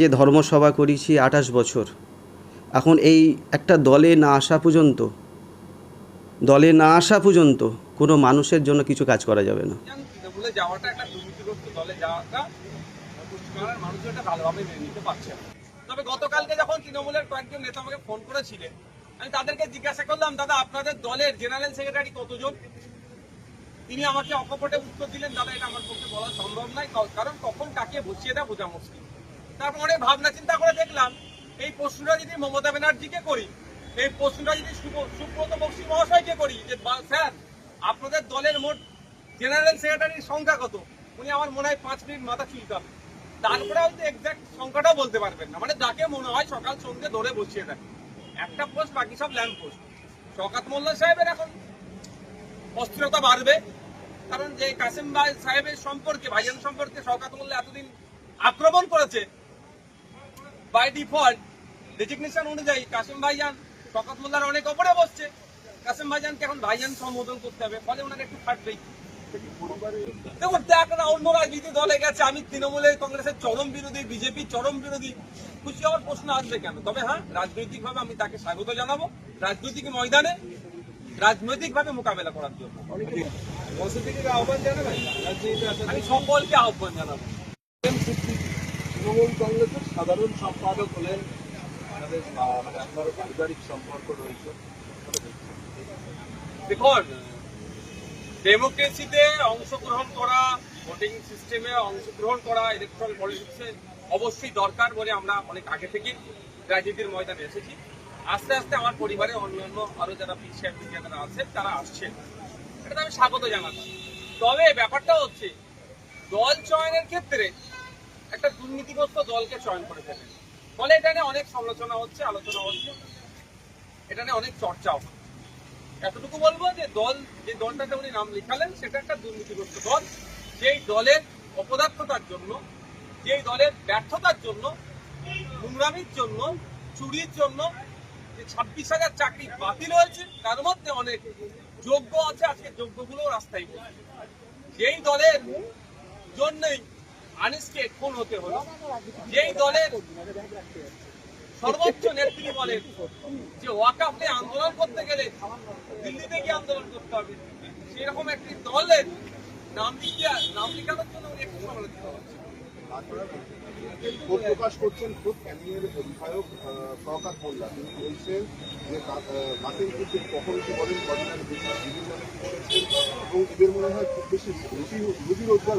যে ধর্মসভা করেছি আঠাশ বছর, এখন এই একটা দলে না আসা পর্যন্ত, দলে না আসা পর্যন্ত কোনো মানুষের জন্য কিছু কাজ করা যাবে না। তবে গতকালকে যখন তৃণমূলের কয়েকজন নেতা আমাকে ফোন করেছিলেন, আমি তাদেরকে জিজ্ঞাসা করলাম, দাদা, আপনাদের দলের জেনারেল সেক্রেটারি কতজন? তিনি আমাকে অকপটে উত্তর দিলেন, দাদা, এটা আমার পক্ষে বলা সম্ভব নয়, কারণ কখন কাকে বসিয়ে দেয় বোঝা মুশকিল। তারপর অনেক ভাবনা চিন্তা করে দেখলাম, এই প্রশ্নটা যদি মমতা ব্যানার্জিকে করি, এই প্রশ্নটা যদি সুব- সুব্রত বক্সী মহাশয়কে করি, যে স্যার, আপনাদের দলের মোট জেনারেল সেক্রেটারির সংখ্যা কত? উনি আমার মনে হয় পাঁচ মিনিট মাথা চুলকান তারপরে হয়তো এক্সাক্ট সংখ্যাটাও বলতে পারবেন না। মানে যাকে মনে হয় সকাল সন্ধ্যে ধরে বসিয়ে দেয়। একটা পোস্ট বাকি সব ল্যাম্প পোস্ট শকাত মোল্লা সাহেবের এখন অস্থিরতা বাড়বে। কারণ যে কাসিম ভাই সাহেবের সম্পর্কে, ভাইজান সম্পর্কে শওকাত মোল্লা এতদিন আক্রমণ করেছে বাই ডিফল্ট ডেজিগনেশন অনুযায়ী কাসেম ভাইজান শওকাত মোল্লার অনেক ওপরে বসছে। কাসেম ভাইজানকে এখন ভাইজান সম্বোধন করতে হবে ফলে ওনার একটু ফাটবেই দেখুন দেখ না অন্য রাজনীতি দলে গেছে আমি তৃণমূলের কংগ্রেসের চরম বিরোধী বিজেপি চরম বিরোধী। খুশি হওয়ার প্রশ্ন আসবে কেন? তবে হ্যাঁ রাজনৈতিকভাবে আমি তাকে স্বাগত জানাব। রাজনৈতিক ময়দানে রাজনৈতিকভাবে মোকাবেলা করার জন্য। আমি সকলকে আহ্বান জানাব। তৃণমূল কংগ্রেসের সাধারণ সম্পাদক হলেন মানে আপনার পারিবারিক সম্পর্ক রয়েছে। দেখুন ডেমোক্রেসিতে অংশগ্রহণ করা ভোটিং সিস্টেমে অংশগ্রহণ করা ইলেকট্রাল পলিটিক্সে অবশ্যই দরকার বলে আমরা অনেক আগে থেকে রাজনীতির ময়দানে এসেছি। আস্তে আস্তে আমার পরিবারে অন্যান্য আরও যারা পিছিয়ে যারা আছেন, তারা আসছেন। এটা আমি স্বাগত জানাচ্ছি। তবে ব্যাপারটা হচ্ছে, দল চয়নের ক্ষেত্রে একটা দুর্নীতিগ্রস্ত দলকে চয়ন করে ফেলেন ফলে এটা নিয়ে অনেক সমালোচনা হচ্ছে, আলোচনা হচ্ছে, এটা নিয়ে অনেক চর্চাও। এতটুকু বলব যে দল, যে দলটাতে উনি নাম লিখালেন, সেটা একটা দুর্নীতিগ্রস্ত দল। যেই দলের অপদার্থতার জন্য, যেই দলের ব্যর্থতার জন্য নোংরামির জন্য, চুরির জন্য যে ছাব্বিশ হাজার চাকরি বাতিল হয়েছে, তার মধ্যে অনেক যোগ্য আছে, আজকে যোগ্যগুলো রাস্তায় যেই দলের জন্যই আনিসকে খুন হতে হলো। যেই দলের সর্বোচ্চ নেত্রী বলেন যে ওয়াকাফ নিয়ে আন্দোলন করতে গেলে দিল্লিতে গিয়ে আন্দোলন করতে হবে সেরকম একটি দলের নাম লিখিয়ে নাম লিখানোর জন্য উনি একটু সমালোচিত হচ্ছে ক্ষোভ প্রকাশ করছেন খুব ক্যানিংয়ের বিধায়ক প্রকাশ মোল্লা। তিনি বলছেন যে কা- আহ, কাসিমপুরকে কখন কি বলেন ঘটনার বিভিন্ন এবং এদের মনে হয় খুব বেশি রুটি রুটি রোজগার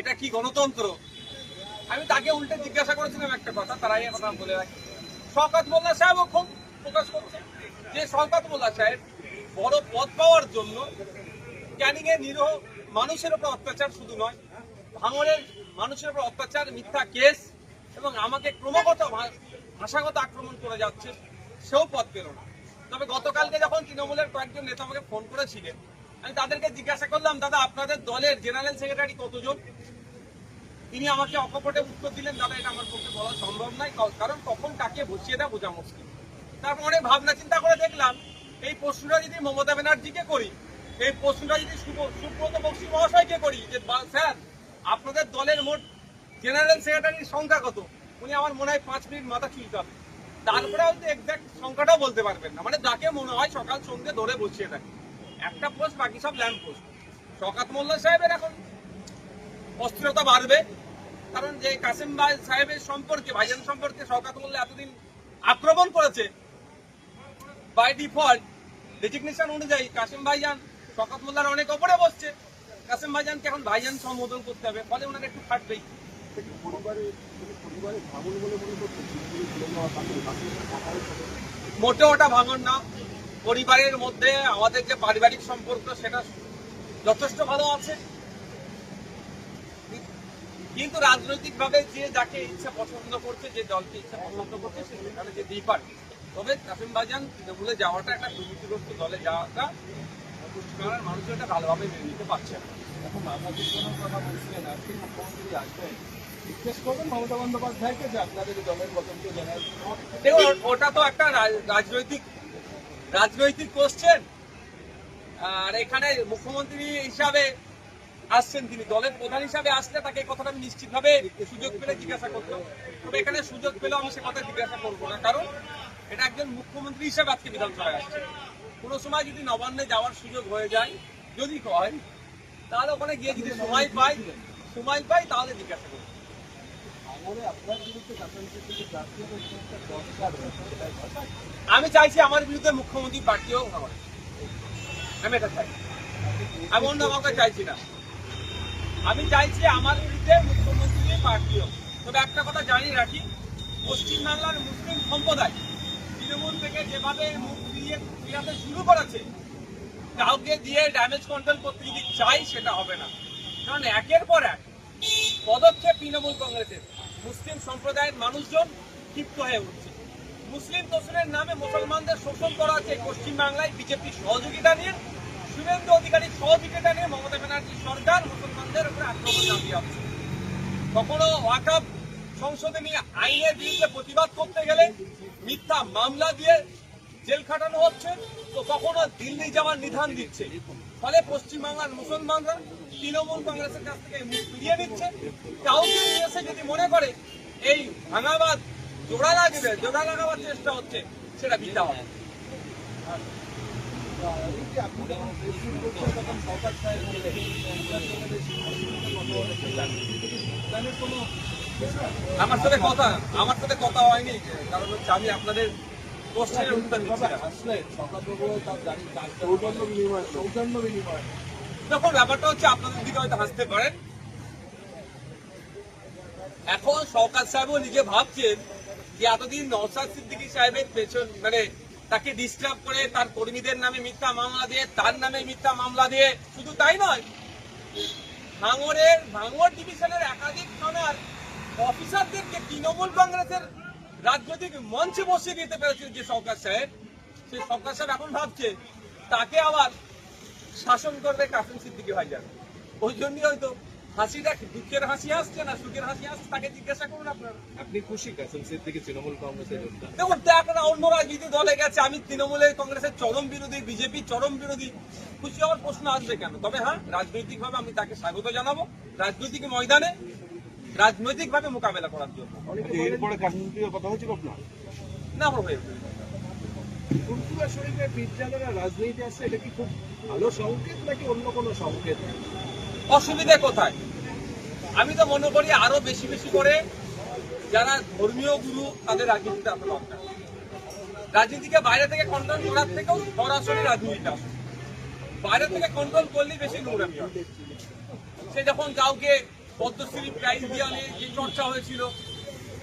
এটা কি গণতন্ত্র? আমি তাকে উল্টে জিজ্ঞাসা করেছিলাম একটা কথা, তারাই কথা বলে রাখি। শওকাত মোল্লা সাহেবও খুব প্রকাশ করছে যে শওকাত মোল্লা সাহেব বড় পদ পাওয়ার জন্য ক্যানিং এর নিরহ মানুষের উপর অত্যাচার শুধু নয়, ভাঙনের মানুষের উপর অত্যাচার, মিথ্যা কেস এবং আমাকে ক্রমাগত ভাষাগত আক্রমণ করে যাচ্ছে, সেও পদ পেল না। তবে গতকালকে যখন তৃণমূলের কয়েকজন নেতা আমাকে ফোন করেছিলেন, আমি তাদেরকে জিজ্ঞাসা করলাম, দাদা, আপনাদের দলের জেনারেল সেক্রেটারি কতজন? তিনি আমাকে অকপটে উত্তর দিলেন, দাদা, এটা আমার পক্ষে বলা সম্ভব নয়। কারণ কখন কাকে বসিয়ে দেয় বোঝা মুশকিল। তারপর ভাবনা চিন্তা করে দেখলাম, এই প্রশ্নটা যদি মমতা ব্যানার্জিকে করি, এই প্রশ্নটা যদি সুব- সুব্রত বক্সী মহাশয়কে করি, যে স্যার, আপনাদের দলের মোট জেনারেল সেক্রেটারির সংখ্যা কত? উনি আমার মনে হয় পাঁচ মিনিট মাথা চুলকান তারপরে হয়তো এক্সাক্ট সংখ্যাটাও বলতে পারবেন না। মানে যাকে মনে হয় সকাল সন্ধ্যে ধরে বসিয়ে দেয়। একটা পোস্ট বাকি সব ল্যাম্প পোস্ট শকাত মোল্লা সাহেবের এখন অস্থিরতা বাড়বে। কারণ যে কাসিম ভাই সাহেবের সম্পর্কে, ভাইজান সম্পর্কে শওকাত মোল্লা এতদিন আক্রমণ করেছে বাই ডিফল্ট ডেজিগনেশন অনুযায়ী কাসিম ভাইজান শওকাত মোল্লার অনেক ওপরে বসছে। কাসিম ভাইজানকে এখন ভাইজান সম্বোধন করতে হবে, ফলে ওনার একটু ফাটবেই। মোটেও ওটা ভাঙন না। পরিবারের মধ্যে আমাদের যে পারিবারিক সম্পর্ক, সেটা যথেষ্ট ভালো আছে। কিন্তু রাজনৈতিকভাবে যে যাকে ইচ্ছা পছন্দ করছে, যে দলকে ইচ্ছা পছন্দ করছে সেখানে যেতেই পারে। তবে কাসিম বাজান তৃণমূলে যাওয়াটা একটা দুর্নীতিগ্রস্ত দলে যাওয়াটা পশ্চিমবাংলার মানুষ এটা ভালোভাবে মেনে নিতে পারছে না। এখন মাথা কোনো কথা বলছিলেন আজকে মুখ্যমন্ত্রী আসবেন, জিজ্ঞেস করবেন মমতা বন্দ্যোপাধ্যায়কে যে আপনাদের দলের পতনকে জানার দেখুন, ওটা তো একটা রাজ- রাজনৈতিক রাজনৈতিক কোশ্চেন আর এখানে মুখ্যমন্ত্রী হিসাবে আসছেন তিনি। দলের প্রধান হিসাবে আসলে তাকে এই কথাটা আমি নিশ্চিতভাবে সুযোগ পেলে জিজ্ঞাসা করতাম। তবে এখানে সুযোগ পেলেও আমি সে কথা জিজ্ঞাসা করব না, কারণ এটা একজন মুখ্যমন্ত্রী হিসাবে আজকে বিধানসভায় আসছে। কোনো সময় যদি নবান্নে যাওয়ার সুযোগ হয়ে যায়, যদি হয়, তাহলে ওখানে গিয়ে যদি সময় পাই সময় পাই, তাহলে জিজ্ঞাসা করব। হবে আমি চাইছি আমার বিরুদ্ধে মুখ্যমন্ত্রী পার্টিও হয় আমি এটা চাই। আমি অন্য চাইছি না। আমি চাইছি আমার বিরুদ্ধে মুখ্যমন্ত্রী পার্টিও তবে একটা কথা জানিয়ে রাখি পশ্চিমবাংলার মুসলিম সম্প্রদায় তৃণমূল থেকে যেভাবে মুখ ফিরিয়ে ফিরাতে শুরু করেছে, কাউকে দিয়ে ড্যামেজ কন্ট্রোল করতে যদি চাই সেটা হবে না। কারণ একের পর এক পদক্ষেপ তৃণমূল কংগ্রেসের। মুসলিম সম্প্রদায়ের মানুষজন ক্ষিপ্ত হয়ে উঠছে। মুসলিম তোষণের নামে মুসলমানদের শোষণ করা এই পশ্চিমবাংলায় বিজেপির সহযোগিতা নিয়ে। শুভেন্দু অধিকারীর সহযোগিতা নিয়ে মমতা ব্যানার্জি সরকার মুসলমানদের উপরে আক্রমণ চালিয়ে আসছে কখনো ওয়াকাব সংশোধনী আইনের বিরুদ্ধে প্রতিবাদ করতে গেলে মিথ্যা মামলা দিয়ে জেল খাটানো হচ্ছে, তো কখনো দিল্লি যাওয়ার নিধান দিচ্ছে। ফলে পশ্চিমবাংলার মুসলমানরা তৃণমূল কংগ্রেসের কাছ থেকে মুখ ফিরিয়ে নিচ্ছে। কাউকে এসে যদি মনে করে এই ভাঙাবাদ জোড়া লাগবে, জোড়া লাগাবার চেষ্টা হচ্ছে, সেটা বিদ্যা হবে। আমার সাথে কথা আমার সাথে কথা হয়নি কারণ হচ্ছে আমি আপনাদের উত্তর সৌজন্য বিনিময়। দেখুন ব্যাপারটা হচ্ছে আপনাদের দিকে হয়তো হাসতে পারেন। এখন সরকার সাহেবও নিজে ভাবছেন যে এতদিন নওসাদ সিদ্দিকী সাহেবের পেছন মানে তাকে ডিস্টার্ব করে তার কর্মীদের নামে মিথ্যা মামলা দিয়ে, তার নামে মিথ্যা মামলা দিয়ে, শুধু তাই নয় ভাঙরের ভাঙর ডিভিশনের একাধিক থানার অফিসারদেরকে তৃণমূল কংগ্রেসের রাজনৈতিক মঞ্চে বসিয়ে দিতে পেরেছেন যে সরকার সাহেব। সেই সরকার সাহেব এখন ভাবছে, তাকে আবার শাসন করবে কাসিম সিদ্দিকি ভাইজান। ওই জন্যই হয়তো হাসিটা দুঃখের হাসি আসছে না সুখের হাসি আসছে তাকে জিজ্ঞাসা করুন আপনারা। আপনি খুশি কাসেম সিদ্দিকি তৃণমূল কংগ্রেসের দেখুন তো অন্য রাজনীতি দলে গেছে আমি তৃণমূলের কংগ্রেসের চরম বিরোধী বিজেপি চরম বিরোধী খুশি হওয়ার প্রশ্ন আসবে কেন? তবে হ্যাঁ রাজনৈতিকভাবে আমি তাকে স্বাগত জানাব রাজনৈতিক ময়দানে রাজনৈতিকভাবে মোকাবেলা করার জন্য। এরপরে কাশ্মীরের কথা হয়েছিল আপনার? না আমার হয়ে ফুলপুরা শরীফের পীরজালেরা রাজনীতি আসছে এটা কি খুব ভালো সংকেত নাকি অন্য কোনো সংকেত? অসুবিধে কোথায়? আমি তো মনে করি আরও বেশি বেশি করে যারা ধর্মীয় গুরু তাদের রাজনীতিতে আসা দরকার। রাজনীতিকে বাইরে থেকে কন্ট্রোল করার থেকেও সরাসরি রাজনীতিতে আসে। বাইরে থেকে কন্ট্রোল করলেই বেশি নোংরামি হয়। সে যখন কাউকে পদ্মশ্রী প্রাইজ দিয়ে যে চর্চা হয়েছিল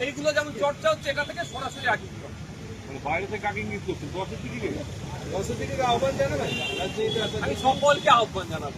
এইগুলো যেমন চর্চা হচ্ছে এটা থেকে সরাসরি রাজনীতি মানে বাইরে থেকে কাকে ইঙ্গিত করছেন দশের দিকে দশ থেকে আহ্বান জানাবেন? আমি সকলকে আহ্বান জানাব।